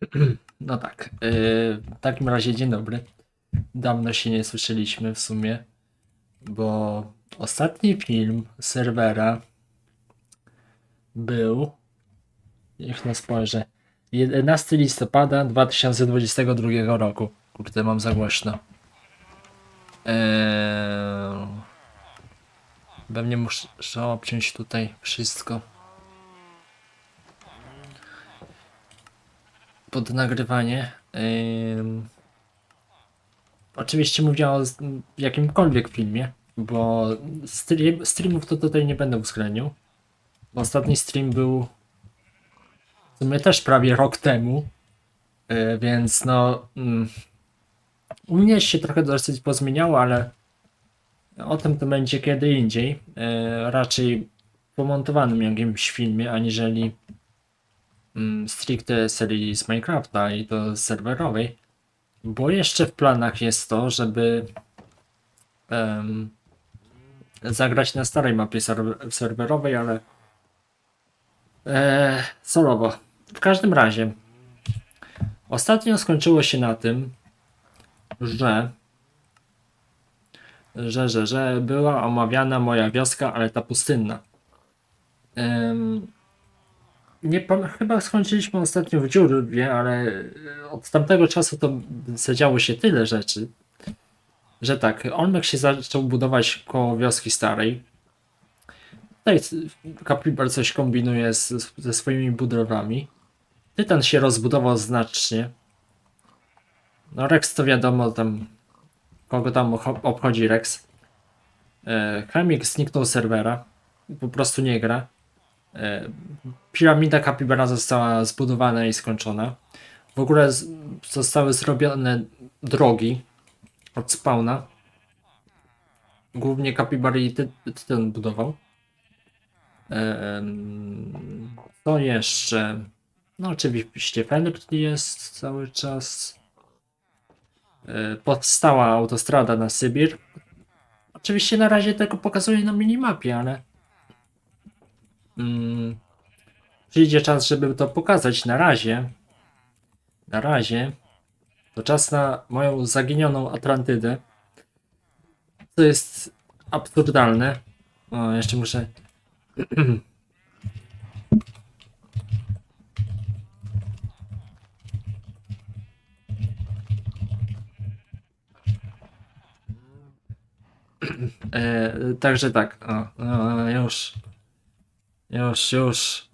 No tak. yy, w takim razie dzień dobry. Dawno się nie słyszeliśmy w sumie, bo ostatni film serwera był. Niech na spojrzę. 11 listopada 2022 roku. Kurde, mam za głośno. Eee... Pewnie muszę obciąć tutaj wszystko. Pod nagrywanie. Ym... Oczywiście mówię o jakimkolwiek filmie, bo stream, streamów to tutaj nie będę uwzględniał. Ostatni stream był w sumie też prawie rok temu, yy, więc no mm, u mnie się trochę dosyć pozmieniało, ale o tym to będzie kiedy indziej. Yy, raczej po montowanym jakimś filmie, aniżeli mm, stricte serii z Minecrafta i to serwerowej. Bo jeszcze w planach jest to, żeby zagrać na starej mapie serw- serwerowej, ale e, solowo. W każdym razie, ostatnio skończyło się na tym, że że, że, że była omawiana moja wioska, ale ta pustynna. Em, nie chyba skończyliśmy ostatnio w dziurwie, ale e, od tamtego czasu to zadziało się tyle rzeczy, że tak, Olmek się zaczął budować koło wioski starej. Tutaj Kapibar coś kombinuje z, ze swoimi budowlami. Tytan się rozbudował znacznie. No Rex to wiadomo, tam kogo tam obchodzi Rex. E, Chemik zniknął serwera. Po prostu nie gra. E, Piramida Capybara została zbudowana i skończona. W ogóle zostały zrobione drogi od spawna. Głównie Capybara i ty, Tytan budował. Em, Co jeszcze? No oczywiście Fenrir jest cały czas. E, Powstała autostrada na Sybir. Oczywiście na razie tego pokazuję na minimapie, ale mm, przyjdzie czas, żeby to pokazać. Na razie, na razie, to czas na moją zaginioną Atlantydę. To jest absurdalne. O, jeszcze muszę. E, także tak, o, o, już. Już, już.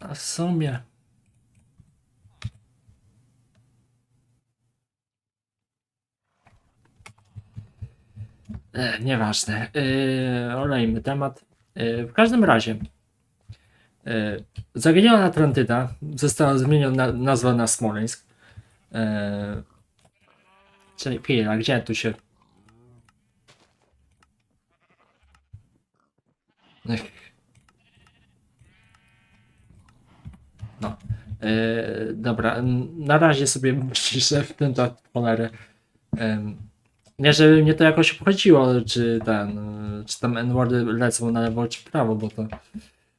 A w sumie. E, nieważne. E, olejmy temat. E, w każdym razie. E, zaginiona Atlantyda została zmieniona nazwa na Smoleńsk. Czyli chwila, gdzie tu się. Ech. No. E, dobra, na razie sobie ciszę w tak cholerę. Em, nie, żeby mnie to jakoś obchodziło, czy ten, e, czy tam N-wordy lecą na lewo czy prawo, bo to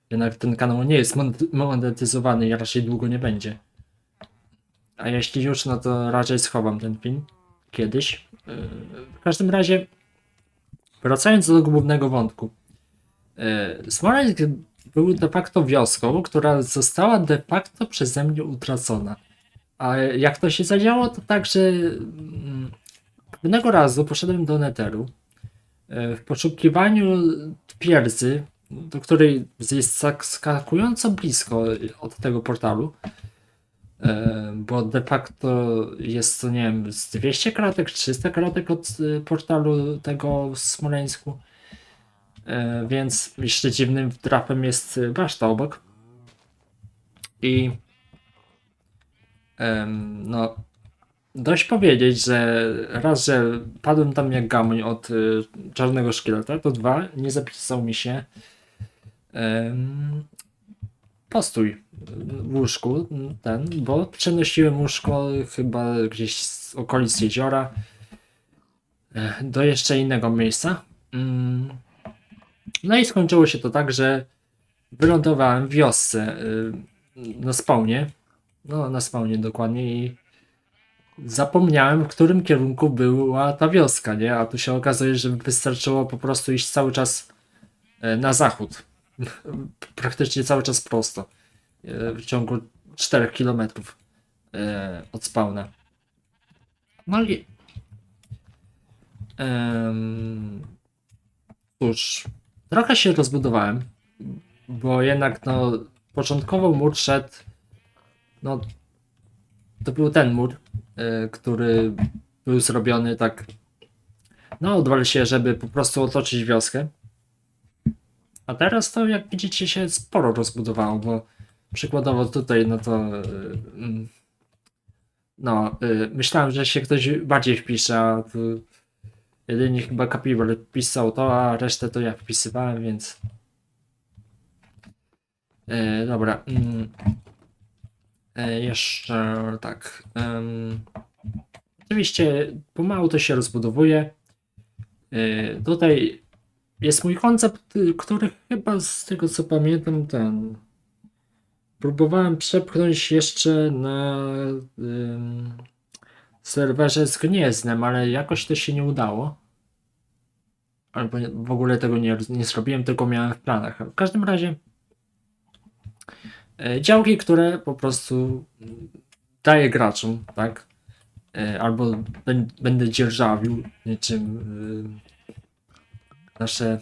jednak ten kanał nie jest mon- monetyzowany i raczej długo nie będzie. A jeśli już, no to raczej schowam ten film kiedyś. Yy, W każdym razie, wracając do głównego wątku. Yy, Smoleńsk był de facto wioską, która została de facto przeze mnie utracona. A jak to się zadziało, to tak, że mm, pewnego razu poszedłem do Netheru yy, w poszukiwaniu twierdzy, do której jest sak- skakująco blisko od tego portalu. E, bo de facto jest to, nie wiem, z 200 kratek, 300 kratek od portalu tego w Smoleńsku. E, Więc jeszcze dziwnym trafem jest baszta obok. I no, dość powiedzieć, że raz, że padłem tam jak gamoń od y, czarnego szkieleta, to dwa, nie zapisał mi się postój w łóżku ten, bo przenosiłem łóżko chyba gdzieś z okolic jeziora e, do jeszcze innego miejsca. Mm. No i skończyło się to tak, że wylądowałem w wiosce y, na spawnie. No, na spawnie dokładnie i zapomniałem, w którym kierunku była ta wioska, nie? A tu się okazuje, że wystarczyło po prostu iść cały czas e, na zachód. Praktycznie cały czas prosto. e, W ciągu 4 km od spawna. No i. Em, cóż, trochę się rozbudowałem, bo jednak no, początkowo mur szedł. No, to był ten mur, e, który był zrobiony tak. No, odwal się, żeby po prostu otoczyć wioskę. A teraz to, jak widzicie, się sporo rozbudowało, bo przykładowo tutaj, no to. e, mm, No, e, myślałem, że się ktoś bardziej wpisze, a tu jedynie chyba Capibal pisał to, a resztę to ja wpisywałem, więc. E, dobra. mm. E, jeszcze tak. em, oczywiście pomału to się rozbudowuje. E, tutaj jest mój koncept, który chyba z tego co pamiętam ten. Próbowałem przepchnąć jeszcze na serwerze z Gniezdem, ale jakoś to się nie udało. Albo w ogóle tego nie, nie zrobiłem, tylko miałem w planach. W każdym razie e, działki, które po prostu mm, daję graczom, tak? E, Albo bę- będę dzierżawił niczym y, nasze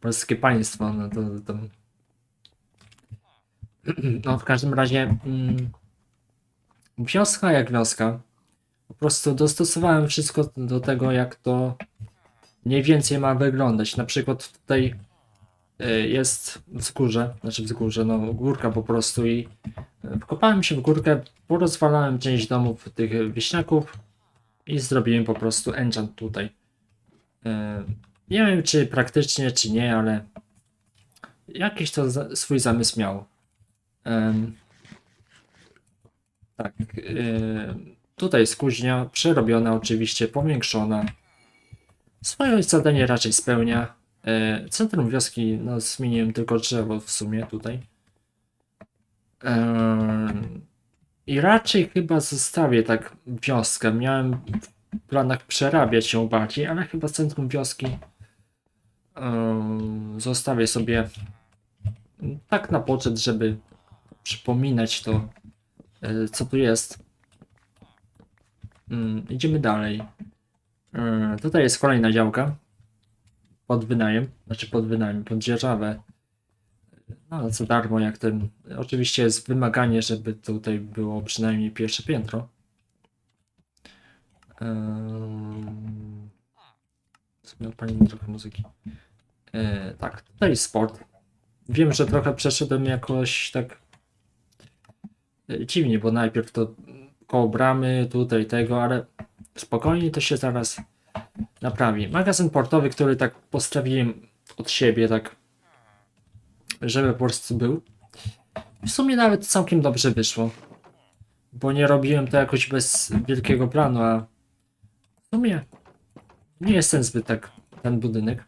polskie państwo. No to, to... No w każdym razie mm, wioska jak wioska. Po prostu dostosowałem wszystko do tego, jak to mniej więcej ma wyglądać. Na przykład tutaj y, jest wzgórze, znaczy wzgórze, no górka po prostu i y, wkopałem się w górkę, porozwalałem część domów tych wieśniaków i zrobiłem po prostu enchant tutaj. Y, Nie wiem czy praktycznie, czy nie, ale jakiś to swój zamysł miał. Tak, y, tutaj jest kuźnia, przerobiona oczywiście, powiększona. Swoje zadanie raczej spełnia. E, Centrum wioski, no zmieniłem tylko drzewo w sumie tutaj. Em, I raczej chyba zostawię tak wioskę. Miałem w planach przerabiać ją bardziej, ale chyba centrum wioski em, zostawię sobie tak na poczet, żeby przypominać to, e, co tu jest. Mm, idziemy dalej. E, Tutaj jest kolejna działka. Pod wynajem, znaczy pod wynajem, pod dzierżawę. No, za darmo, jak ten. Oczywiście jest wymaganie, żeby tutaj było przynajmniej pierwsze piętro. Ehm, Zmiał pani trochę muzyki. E, tak, tutaj sport. Wiem, że trochę przeszedłem jakoś tak e, dziwnie, bo najpierw to koło bramy, tutaj tego, ale spokojnie to się zaraz naprawi. Magazyn portowy, który tak postawiłem od siebie, tak żeby po prostu był. W sumie nawet całkiem dobrze wyszło. Bo nie robiłem to jakoś bez wielkiego planu, a w sumie nie jest ten zbyt tak ten budynek.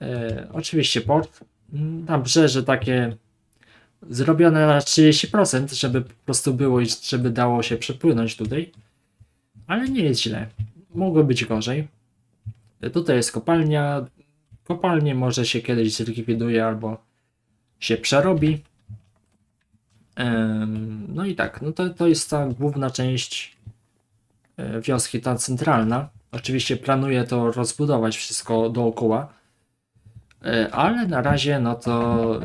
E, oczywiście port. Mm, Nabrzeże takie zrobione na 30%, żeby po prostu było i żeby dało się przepłynąć tutaj. Ale nie jest źle. Mogło być gorzej. Tutaj jest kopalnia. Kopalnię może się kiedyś zlikwiduje albo się przerobi. No i tak, no to, to jest ta główna część e, wioski, ta centralna. Oczywiście planuję to rozbudować wszystko dookoła. E, Ale na razie, no to.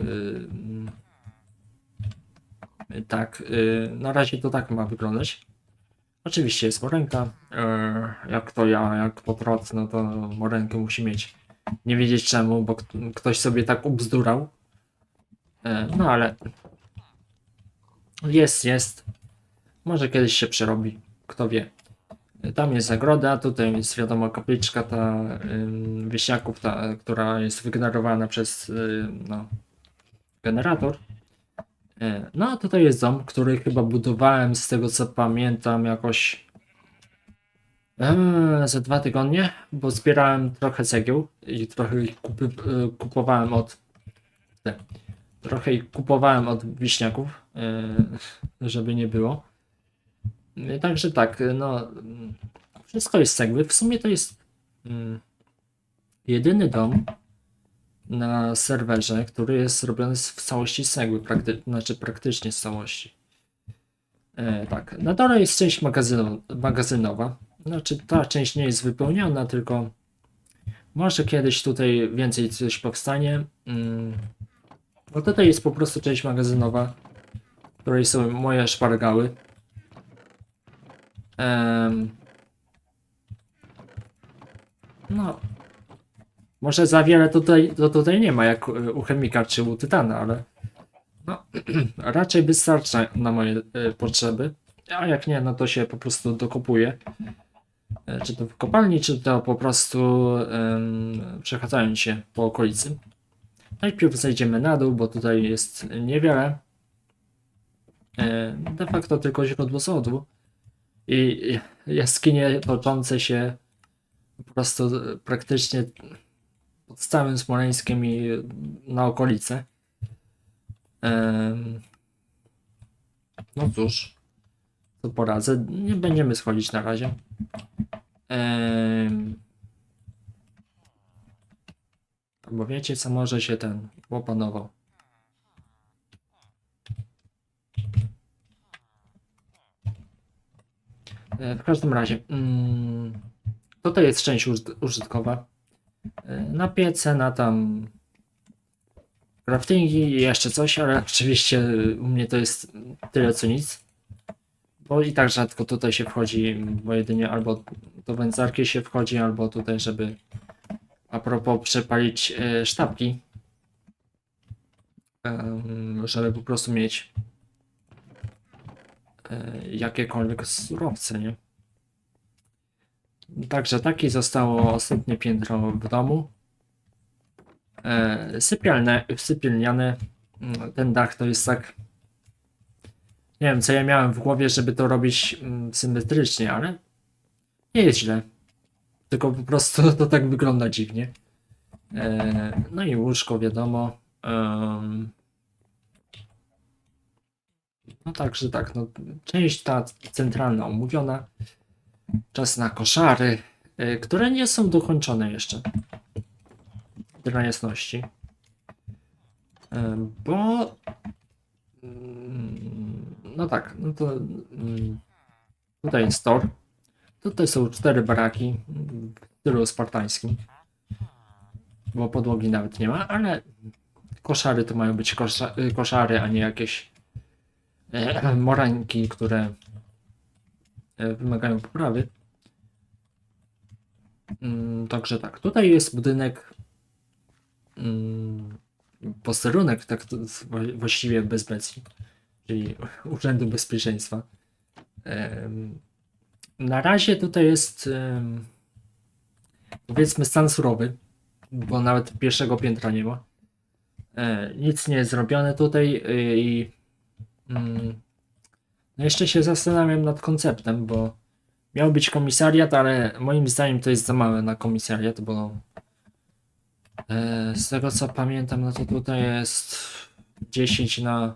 Tak, y, na razie to tak ma wyglądać. Oczywiście jest morenka. e, Jak to ja, jak potrot, no to morenkę musi mieć. Nie wiedzieć czemu, bo ktoś sobie tak ubzdurał. E, No ale. Jest, jest. Może kiedyś się przerobi. Kto wie. Tam jest zagroda, tutaj jest wiadomo kapliczka ta wieśniaków, ta, która jest wygenerowana przez y, no, generator. E, No a tutaj jest dom, który chyba budowałem z tego co pamiętam jakoś Eee, za dwa tygodnie, bo zbierałem trochę cegieł i trochę ich kupy, e, kupowałem od. te, Trochę ich kupowałem od wiśniaków, e, żeby nie było. E, Także tak, e, no. Wszystko jest z cegły. W sumie to jest mm, jedyny dom na serwerze, który jest zrobiony w całości z cegły, prakty, znaczy praktycznie z całości. E, tak, na dole jest część magazyno, magazynowa. Znaczy ta część nie jest wypełniona, tylko może kiedyś tutaj więcej coś powstanie. Mm. Bo tutaj jest po prostu część magazynowa, w której są moje szpargały. Em, no, może za wiele tutaj, to tutaj nie ma, jak e, u chemika czy u tytana, ale no, raczej wystarcza na moje e, potrzeby. A jak nie, no to się po prostu dokopuje. E, Czy to w kopalni, czy to po prostu em, przechadzając się po okolicy. Najpierw zejdziemy na dół, bo tutaj jest niewiele. De facto tylko źródło sodu. I jaskinie toczące się po prostu praktycznie pod całym Smoleńskiem i na okolice. Em, No cóż, to poradzę. Nie będziemy schodzić na razie. Bo wiecie, co może się ten opanował. E, W każdym razie, mm, tutaj jest część użyt- użytkowa. E, Na piece, na tam craftingi i jeszcze coś, ale oczywiście u mnie to jest tyle co nic. Bo i tak rzadko tutaj się wchodzi, bo jedynie albo do wędzarki się wchodzi, albo tutaj, żeby a propos przepalić e, sztabki, żeby po prostu mieć e, jakiekolwiek surowce, nie? Także takie zostało ostatnie piętro w domu. E, sypialne, sypialniane. Mm, Ten dach to jest tak. Nie wiem, co ja miałem w głowie, żeby to robić mm, symetrycznie, ale nie jest źle. Tylko po prostu to tak wygląda dziwnie. E, no i łóżko, wiadomo. No także tak, no, część ta centralna omówiona. Czas na koszary, e, które nie są dokończone jeszcze dla jasności. Bo. mm, No tak, no to. mm, Tutaj jest tor. Tutaj są cztery baraki w stylu spartańskim. Bo podłogi nawet nie ma, ale koszary to mają być kosza, y, koszary, a nie jakieś e, morańki, które wymagają poprawy. Mm, Także tak, tutaj jest budynek mm, posterunek, tak właściwie bez becji, czyli Urzędu Bezpieczeństwa. Na razie tutaj jest powiedzmy stan surowy, bo nawet pierwszego piętra nie ma. E, Nic nie jest zrobione tutaj y, i mm, no jeszcze się zastanawiam nad konceptem, bo miał być komisariat, ale moim zdaniem to jest za małe na komisariat, bo e, z tego co pamiętam, no to tutaj jest 10 na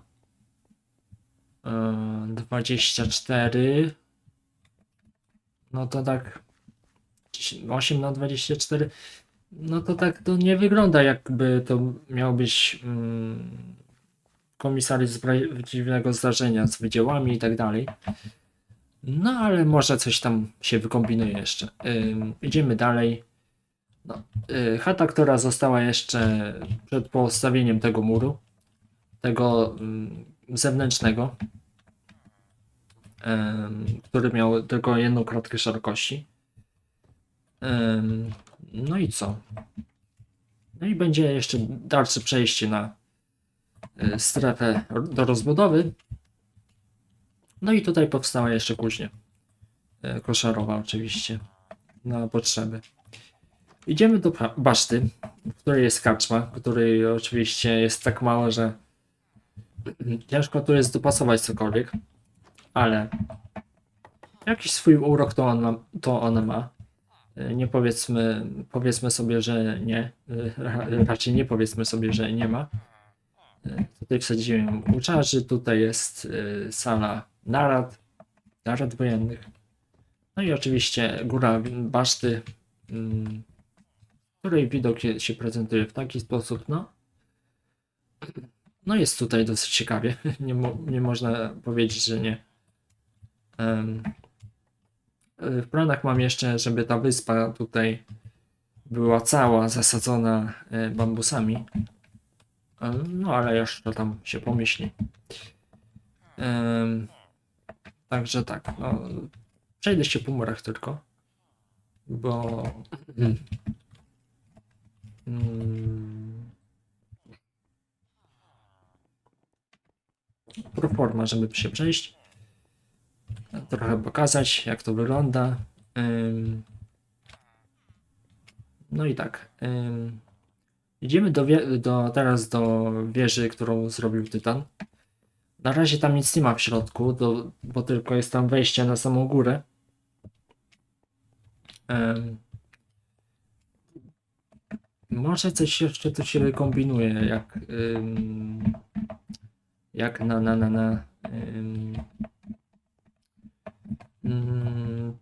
e, 24. No to tak 8 na 24. No to tak to nie wygląda jakby to miał być mm, komisariat z prawdziwego zdarzenia z wydziałami i tak dalej. No ale może coś tam się wykombinuje jeszcze. Idziemy dalej. No, y, chata, która została jeszcze przed postawieniem tego muru, tego ym, zewnętrznego, ym, który miał tylko jedną kratkę szerokości. Ym, no i co? No i będzie jeszcze dalsze przejście na strefę do rozbudowy. No i tutaj powstała jeszcze y, Koszarowa oczywiście. Na potrzeby. Idziemy do baszty, w której jest kaczma, której oczywiście jest tak mało, że ciężko tu jest dopasować cokolwiek, ale jakiś swój urok to, on ma, to ona ma. E, Nie powiedzmy, powiedzmy sobie, że nie. E, ra- Raczej nie powiedzmy sobie, że nie ma. Tutaj wsadziłem uczarzy, tutaj jest e, sala narad, narad wojennych. No i oczywiście góra baszty, mm, której widok się prezentuje w taki sposób, no. No jest tutaj dosyć ciekawie, nie, mo- nie można powiedzieć, że nie. Y, w planach mam jeszcze, żeby ta wyspa tutaj była cała zasadzona e, bambusami. Em, No ale jeszcze tam się pomyśli. Em, Także tak, no, przejdę się po murach tylko, bo mm, proforma, żeby się przejść, trochę pokazać, jak to wygląda. Ym, No i tak. ym, Idziemy do, do, teraz do wieży, którą zrobił Tytan. Na razie tam nic nie ma w środku, do, bo tylko jest tam wejście na samą górę. Ym, Może coś jeszcze tu się kombinuje, jak, ym, jak na, na, na, na ym, mm,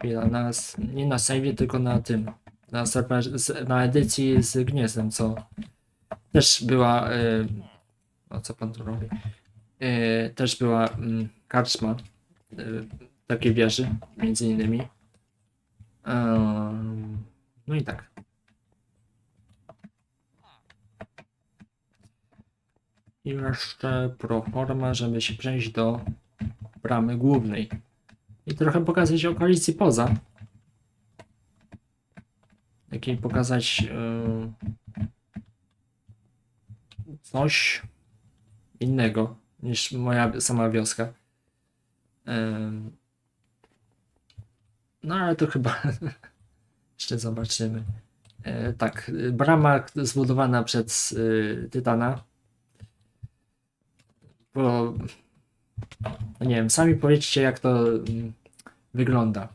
chwila, na, s- nie na save, tylko na tym, na, na edycji z Gniezdem, co też była, y, o co pan tu robi, y, też była mm, karczma y, takiej wieży, między innymi. Ym, no i tak. I jeszcze proforma, żeby się przejść do bramy głównej. I trochę pokazać okolicy poza. Jakiej pokazać yy, coś innego niż moja sama wioska. Ym, no ale to chyba jeszcze zobaczymy. E, tak, brama zbudowana przez Tytana. Bo no nie wiem, sami powiedzcie jak to mm, wygląda.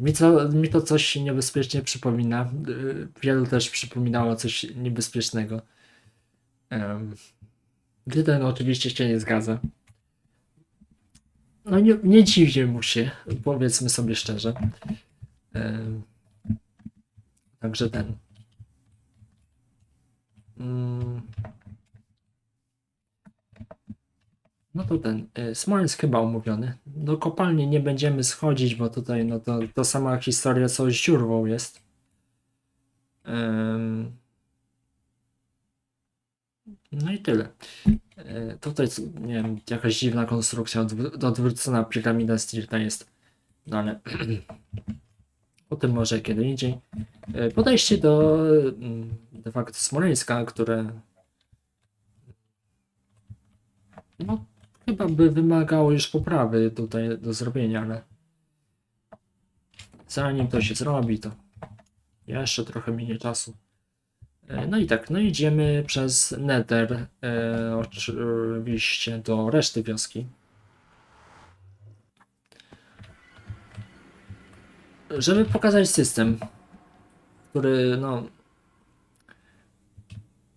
Mi to, mi to coś niebezpiecznie przypomina. Y, Wielu też przypominało coś niebezpiecznego. Tytan oczywiście się nie zgadza. No nie, nie dziwię mu się, powiedzmy sobie szczerze. Także ten. Mm. No to ten. y, Smoleńsk chyba umówiony. Do kopalni nie będziemy schodzić, bo tutaj no to, to sama historia co z dziurwą jest. No i tyle. E, Tutaj, nie wiem, jakaś dziwna konstrukcja, odwr- odwrócona piramida Stirta jest. No ale o tym może kiedy indziej. E, Podejście do mm, de facto Smoleńska, które no, chyba by wymagało już poprawy tutaj do zrobienia, ale zanim to się zrobi, to jeszcze trochę minie czasu. E, No i tak, no idziemy przez Nether e, oczywiście do reszty wioski. Żeby pokazać system, który no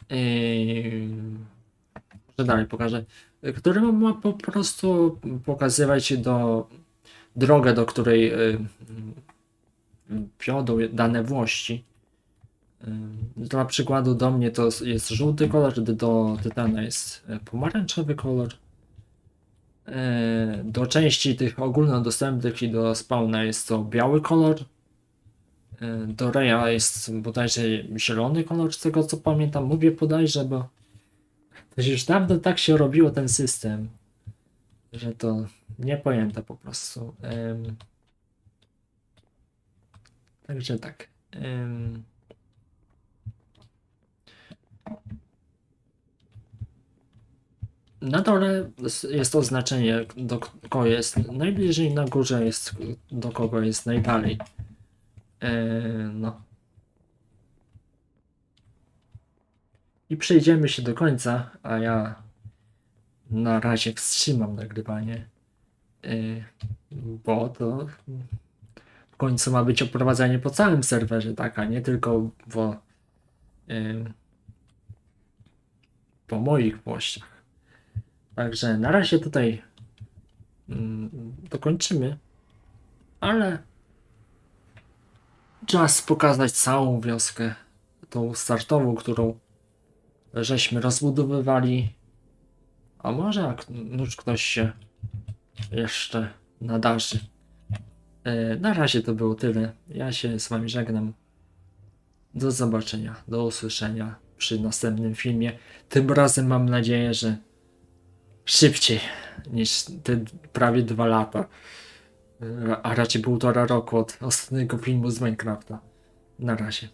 yy, może dalej pokażę, który ma- po prostu pokazywać do drogę, do której wiodą dane włości. Yy, Dla przykładu do mnie to jest żółty kolor, do Tytana jest e, pomarańczowy kolor. Do części tych ogólnodostępnych i do spawna jest to biały kolor. Do Reja jest bodajże zielony kolor, z tego co pamiętam. Mówię bodajże, bo to już dawno tak się robiło ten system, że to nie pojęte po prostu. Ym. Także tak. Ym. Na dole jest oznaczenie, do kogo jest najbliżej, na górze jest do kogo jest najdalej. Yy, no. I przejdziemy się do końca, a ja na razie wstrzymam nagrywanie. Yy, bo to w końcu ma być oprowadzanie po całym serwerze, tak, a nie tylko po, yy, po moich płościach. Także na razie tutaj mm, dokończymy, ale czas pokazać całą wioskę, tą startową, którą żeśmy rozbudowywali. A może jak już ktoś się jeszcze nadarzy. E, Na razie to było tyle. Ja się z wami żegnam. Do zobaczenia, do usłyszenia przy następnym filmie. Tym razem mam nadzieję, że szybciej niż te prawie dwa lata. E, A raczej półtora roku od ostatniego filmu z Minecrafta. Na razie.